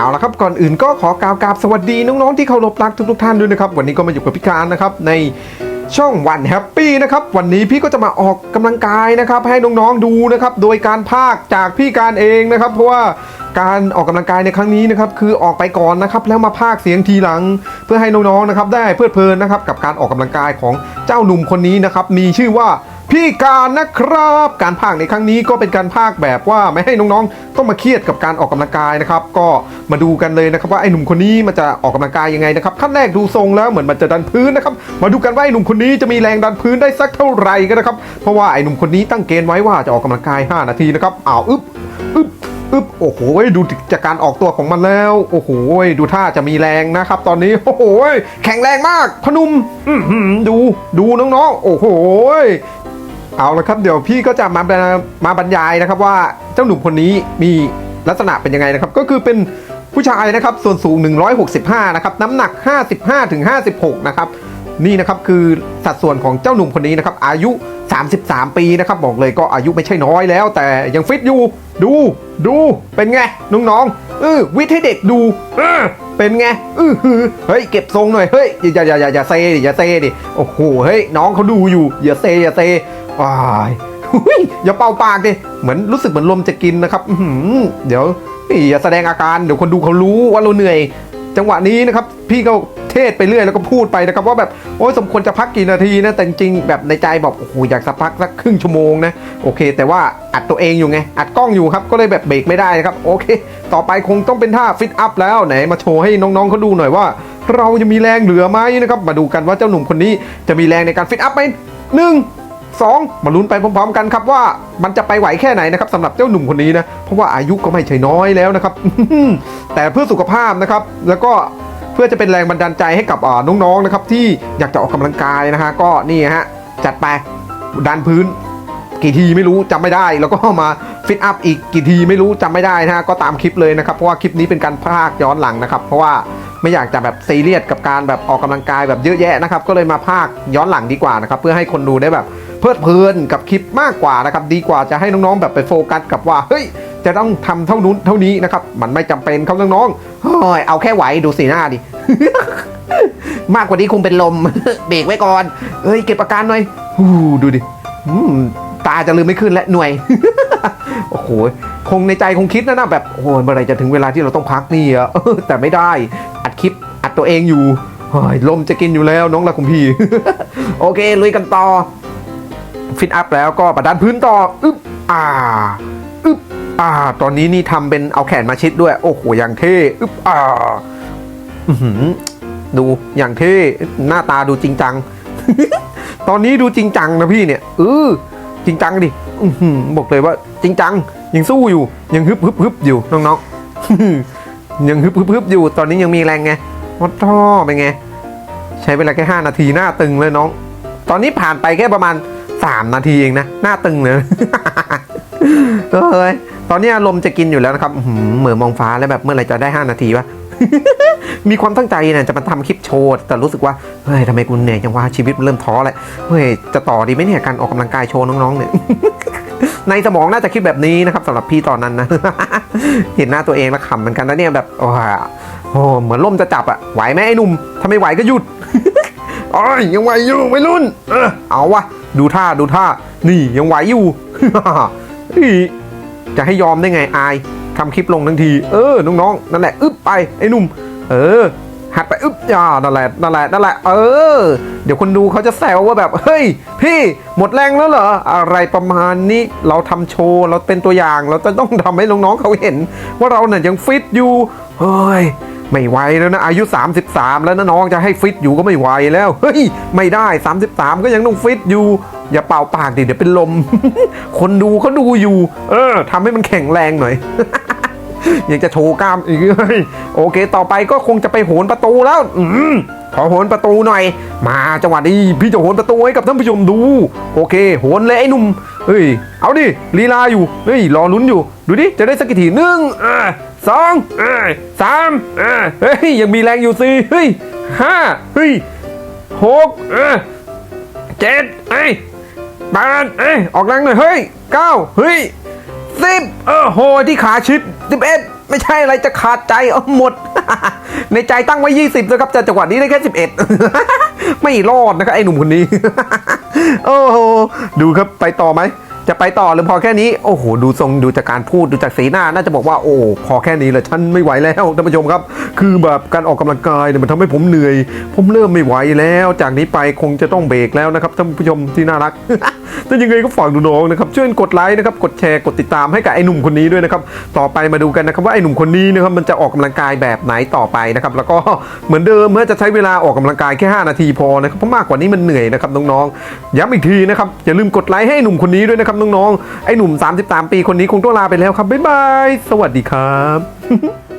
เอาละครับก่อนอื่นก็ขอกล่าวกราบสวัสดีน้องๆที่เคารพรักทุกๆท่านด้วยนะครับวันนี้ก็มาอยู่กับพี่การนะครับในช่องวันแฮปปี้นะครับวันนี้พี่ก็จะมาออกกำลังกายนะครับให้น้องๆดูนะครับโดยการพากจากพี่การเองนะครับ เพราะว่าการออกกำลังกายในครั้งนี้นะครับคือออกไปก่อนนะครับแล้วมาพากเสียงทีหลัง เพื่อให้น้องๆนะครับได้เพลิดเพลินนะครับกับการออกกำลังกายของเจ้าหนุ่มคนนี้นะครับมีชื่อว่า พี่การนะครับ การพากในครั้งนี้ก็เป็นการพากแบบว่าไม่ให้น้องๆ ต้องมาเครียดกับการออกกำลังกายนะครับก็มาดูกันเลยนะครับว่าไอ้หนุ่มคนนี้มันจะออกกำลังกายยังไงนะครับขั้นแรกดูทรงแล้วเหมือนมันจะดันพื้นนะครับมาดูกันว่าไอ้หนุ่มคนนี้จะมีแรงดันพื้นได้สักเท่าไหร่กันนะครับเพราะว่าไอ้หนุ่มคนนี้ตั้งเกณฑ์ไว้ว่าจะออกกำลังกาย 5 นาทีนะครับอ้าวอึ๊บอึ๊บอึ๊บโอ้โหดูจากการออกตัวของมันแล้วโอ้โหดูท่าจะมีแรงนะครับ ตอนนี้โอ้โหแข็งแรงมากพนุมดูดูน้องๆโอ้โห เอาละครับเดี๋ยวพี่ก็จะมามาบรรยายนะครับว่าเจ้าหนุ่มคนนี้มีลักษณะเป็นยังไงนะครับ ก็คือเป็นผู้ชายนะครับส่วนสูง 165 นะครับน้ำหนัก 55ถึง56 นะครับนี่นะครับคือสัดส่วนของเจ้าหนุ่มคนนี้นะครับอายุ 33 ปีนะครับบอกเลยก็อายุไม่ใช่น้อยแล้ว แต่ยังฟิตอยู่ดูดูเป็นไงน้องๆเออวิทย์ให้เด็กดูเออเป็นไงอืออเฮ้ยเก็บทรงหน่อยเฮ้ยอย่าอย่าอย่าอย่าเซดิอย่าเซดิโอ้โหเฮ้ยน้องเขาดูอยู่อย่าเซอย่าเซ ว้ายอย่าเป่าปากดิเหมือนรู้สึกเหมือนลมจะกินนะครับอืเดี๋ยวอย่าแสดงอาการเดี๋ยวคนดูเขารู้ว่าเราเหนื่อย จังหวะนี้นะครับ พี่ก็เทศไปเรื่อยแล้วก็พูดไปนะครับ ว่าแบบโอ้ยสมควรจะพักกี่นาทีนะแต่จริงแบบในใจบอกโอ้โหอยากสักพักสักครึ่งชั่วโมงนะโอเค แต่ว่าอัดตัวเองอยู่ไงอัดกล้องอยู่ครับก็เลยแบบเบรกไม่ได้นะครับโอเค ต่อไปคงต้องเป็นท่าฟิตอัพแล้วไหนมาโชว์ให้น้องๆเขาดูหน่อยว่า เราจะมีแรงเหลือไหมนะครับ มาดูกันว่าเจ้าหนุ่มคนนี้จะมีแรงในการฟิตอัพไหมหนึ่ง สองมาลุ้นไปพร้อมๆกันครับว่ามันจะไปไหวแค่ไหนนะครับสำหรับเจ้าหนุ่มคนนี้นะเพราะว่าอายุก็ไม่ใช่น้อยแล้วนะครับ แต่เพื่อสุขภาพนะครับแล้วก็เพื่อจะเป็นแรงบันดาลใจให้กับน้องๆนะครับที่อยากจะออกกำลังกายนะฮะก็นี่ฮะจัดไปดันพื้น กี่ทีไม่รู้จำไม่ได้ แล้วก็มาฟิตอัพอีกกี่ทีไม่รู้จำไม่ได้นะฮะก็ตามคลิปเลยนะครับเพราะว่าคลิปนี้เป็นการพากย้อนหลังนะครับเพราะว่าไม่อยากจะแบบซีเรียสกับการแบบออกกำลังกายแบบเยอะแยะนะครับก็เลยมาพากย์ย้อนหลังดีกว่านะครับเพื่อให้คนดูได้แบบ เพลิดเพลินกับคลิปมากกว่านะครับดีกว่าจะให้น้องๆแบบไปโฟกัสกับว่าเฮ้ยจะต้องทำเท่านู้นเท่านี้นะครับมันไม่จำเป็นครับน้องๆเฮ้ยเอาแค่ไหวดูสีหน้าดิมากกว่านี้คงเป็นลมเบรกไว้ก่อนเอ้ยเก็บอาการหน่อยดูดิอืมตาจะลืมไม่ขึ้นและหน่วย โอ้โห คงในใจคงคิดนะนะแบบโอ้โหเมื่อไรจะถึงเวลาที่เราต้องพักนี่อะแต่ไม่ได้ อัดคลิปอัดตัวเองอยู่เฮ้ยลมจะกินอยู่แล้วน้องละคุณพี่ โอเค ลุยกันต่อ ฟิตอัพแล้วก็ประดันพื้นต่ออึ๊บอ่าอึ๊บอ่า ตอนนี้นี่ทำเป็นเอาแขนมาชิดด้วย โอ้โหอย่างเท่อึ๊บอ่าอือหือดูอย่างเท่หน้าตาดูจริงจัง ตอนนี้ดูจริงจังนะพี่เนี่ยเออจริงจังดิอือหือบอกเลยว่าจริงจัง ยังสู้อยู่ ยังฮึบฮึบฮึบอยู่น้องๆยังฮึบฮึบฮึบอยู่ ตอนนี้ยังมีแรงไงวัดท่อเป็นไง ใช้เวลาแค่5นาทีหน้าตึงเลยน้อง ตอนนี้ผ่านไปแค่ประมาณ 3 นาทีเองนะ หน้าตึงเลยเอ้ยตอนนี้อารมณ์จะกินอยู่แล้วนะครับเหมือนมองฟ้าแล้วแบบเมื่อไหรจะได้ 5 นาทีวะมีความตั้งใจเนี่ยจะมาทำคลิปโชว์แต่รู้สึกว่าเฮ้ยทำไมกูเหนื่อยจังวะชีวิตมันเริ่มท้อแล้วเฮ้ยจะต่อดีไหมเนี่ยการออกกำลังกายโชว์น้องๆเนี่ยในสมองน่าจะคิดแบบนี้นะครับสำหรับพี่ตอนนั้นนะ เห็นหน้าตัวเองแล้วขำเหมือนกันนะเนี่ยแบบโอ้โหเหมือนล่มจะจับอะไหวไหมไอ้หนุ่มถ้าไม่ไหวก็หยุดอ้ยยังไหวอยู่ไม่รุ่น เออเอาวะ ดูท่าดูท่า นี่ยังไหวอยู่ จะให้ยอมได้ไงอายทำคลิปลงทั้งที เออ น้องๆ นั่นแหละ อึ๊บไปไอ้หนุ่ม เออ หัดไป อึ๊บอ่านั่นแหละ นั่นแหละ นั่นแหละ เออ เดี๋ยวคนดูเขาจะแซวว่าแบบ เฮ้ย พี่ หมดแรงแล้วเหรอ อะไรประมาณนี้ เราทำโชว์ เราเป็นตัวอย่าง เราจะต้องทำให้น้องๆเขาเห็น ว่าเราเนี่ยยังฟิตอยู่ เฮ้ย ไม่ไหวแล้วนะอายุ 33 แล้วนะน้องจะให้ฟิตอยู่ก็ไม่ไหวแล้วเฮ้ยไม่ได้ 33 ก็ยังต้องฟิตอยู่ อย่าเป่าปากดิเดี๋ยวเป็นลม คนดูเขาดูอยู่ เออทำให้มันแข็งแรงหน่อยอยากจะโชว์กล้ามอีกโอเค ต่อไปก็คงจะไปโหนประตูแล้ว อื ขอโหนประตูหน่อย มาจังหวะนี้พี่จะโหนประตูให้กับท่านผู้ชมดู โอเค โหนเลยไอ้หนุ่มเฮ้ยเอาดิลีลาอยู่เฮ้ยรอลุ้นอยู่ ดูดิจะได้สักกี่ทีหนึ่งสองสามเฮ้ยยังมีแรงอยู่สี่เฮ้ยห้าเฮ้ยหกเออเจ็ดเอ้ยแปดเอ้ยออกแรงหน่อยเฮ้ยเก้าเฮ้ยสิบเออโหที่ขาชิดสิบเอ็ด ไม่ใช่อะไรจะขาดใจเอาหมด ในใจตั้งไว้ 20นะครับแต่จังหวะนี้ได้แค่ 11 ไม่รอดนะครับไอ้หนุ่มคนนี้ โอ้โหดูครับไปต่อไหม จะไปต่อหรือพอแค่นี้ โอ้โห ดูทรงดูจากการพูดดูจากสีหน้า น่าจะบอกว่าโอ้พอแค่นี้แหละฉันไม่ไหวแล้วท่านผู้ชมครับ คือแบบการออกกำลังกายเนี่ยมันทำให้ผมเหนื่อย ผมเริ่มไม่ไหวแล้ว จากนี้ไปคงจะต้องเบรกแล้วนะครับท่านผู้ชมที่น่ารักแต่ยังไงก็ฝากดูน้องนะครับช่วยกดไลค์นะครับกดแชร์กดติดตามให้กับไอ้หนุ่มคนนี้ด้วยนะครับต่อไปมาดูกันนะครับว่าไอ้หนุ่มคนนี้นะครับมันจะออกกำลังกายแบบไหนต่อไปนะครับแล้วก็เหมือนเดิมเมื่อจะใช้เวลาออกกำลังกายแค่ 5 นาทีพอนะครับเพราะมากกว่านี้มันเหนื่อยนะครับน้องๆย้ำอีกทีนะครับอย่าลืมกดไลค์ให้หนุ่มคนนี้ด้วยนะครับน้องๆไอ้หนุ่ม 33 ปีคนนี้คงต้องลาไปแล้วครับบ๊ายบายสวัสดีครับ